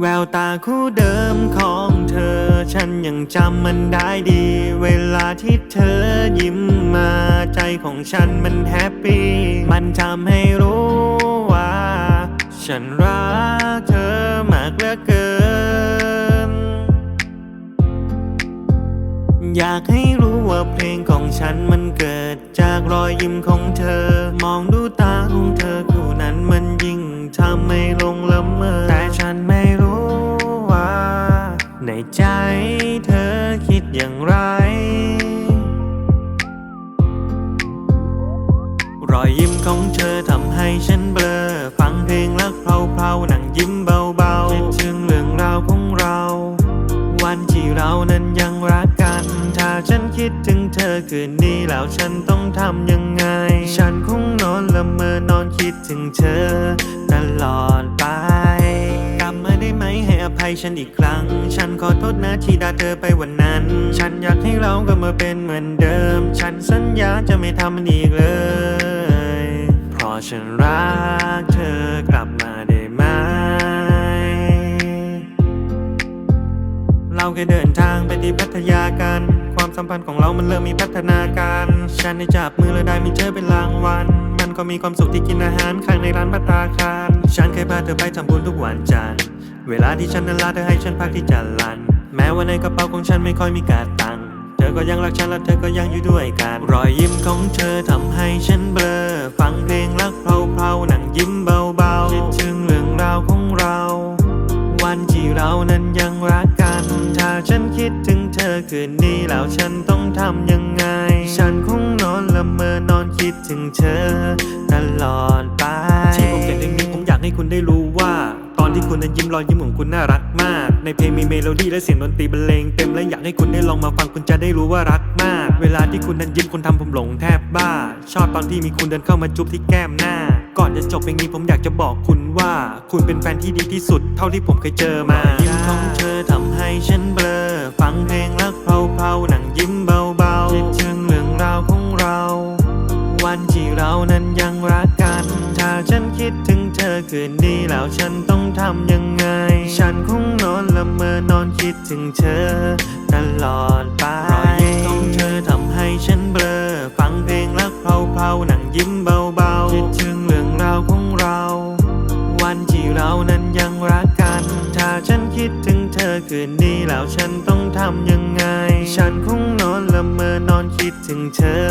แววตาคู่เดิมของเธอ ฉันยังจำมันได้ดี เวลาที่เธอยิ้มมาใจของฉันมันแฮปปี้ มันทำให้รู้ว่า ฉันรักเธอมากเหลือเกิน อยากให้รู้ว่าเพลงของฉันมันเกิดจากรอยยิ้มของเธอ มองดูตาของเธอคู่นั้นมันยิ่งทำให้ลง ของเธอทำให้ฉันเบลอ ฟังเพลงรักเพลาๆนั่งยิ้มเบาๆคิดถึงเรื่องราวของเรา วันที่เรานั้นยังรักกัน ถ้าฉันคิดถึงเธอคืนนี้แล้วฉันต้องทำยังไง ฉันคงนอนละเมอนอนคิดถึงเธอ ตลอดไปกลับมาได้ไหมให้อภัยฉันอีกครั้ง ฉันขอโทษนะที่ด่าเธอไปวันนั้น ฉันอยากให้เรากลับมาเป็นเหมือนเดิม ฉันสัญญาจะไม่ทำมันอีกเลย ฉันรักเธอกลับมาได้ไหม เราแค่เดินทางไปที่พัทยากัน ความสัมพันธ์ของเรามันเริ่มมีพัฒนาการ ฉันได้จับมือและได้มีเธอเป็นรางวัล มันก็มีความสุขที่กินอาหารข้างในร้านพัตตาคาร ฉันเคยพาเธอไปทำบุญทุกวันจันทร์ เวลาที่ฉันนั้นลาเธอให้ฉันพักที่จันลัน แม้ว่าในกระเป๋าของฉันไม่ค่อยมีกาตัง เธอก็ยังรักฉันและเธอก็ยังอยู่ด้วยกัน รอยยิ้มของเธอทำให้ฉันเบลอ ฟังเพลงรักเพลาๆนั่งยิ้มเบาๆคิดถึงเรื่องราวของเรา วันที่เรานั้นยังรักกัน ถ้าฉันคิดถึงเธอคืนนี้แล้วฉันต้องทำยังไง ฉันคงนอนละเมอนอนคิดถึงเธอ ตลอดไปที่ผมเขียนเพลงนี้ผมอยากให้คุณได้รู้ว่าตอนที่คุณนั้นยิ้มรอยยิ้มของคุณน่ารักมาก ในเพลงมีเมโลดี้และเสียงดนตรีบรรเลงเต็มและอยากให้คุณได้ลองมาฟังคุณจะได้รู้ว่ารักมาก เวลาที่คุณนั้นยิ้มคุณทำผมหลงแทบบ้า ชอบตอนที่มีคุณเดินเข้ามาจุ๊บที่แก้มหน้า ก่อนจะจบเพลงนี้ผมอยากจะบอกคุณว่า คุณเป็นแฟนที่ดีที่สุด เท่าที่ผมเคยเจอมายิ้มของเธอทำให้ฉันเบลอ ฟังเพลงรักเพลาๆนั่งยิ้มเบาๆคิดถึงเรื่องราวของเรา วันที่เรานั้นยังรักกัน ถ้าฉันคิดถึงเธอคืนนี้แล้วฉันต้องทำยังไง ฉันคงนอนละเมอนอนคิดถึงเธอตลอดไป เบลอฟังเพลงรักเพลาๆนั่งยิ้มเบาๆคิดถึงเรื่องราวของเรา วันที่เรานั้นยังรักกัน ถ้าฉันคิดถึงเธอคืนนี้แล้วฉันต้องทำยังไง ฉันคงนอนละเมอนอนคิดถึงเธอ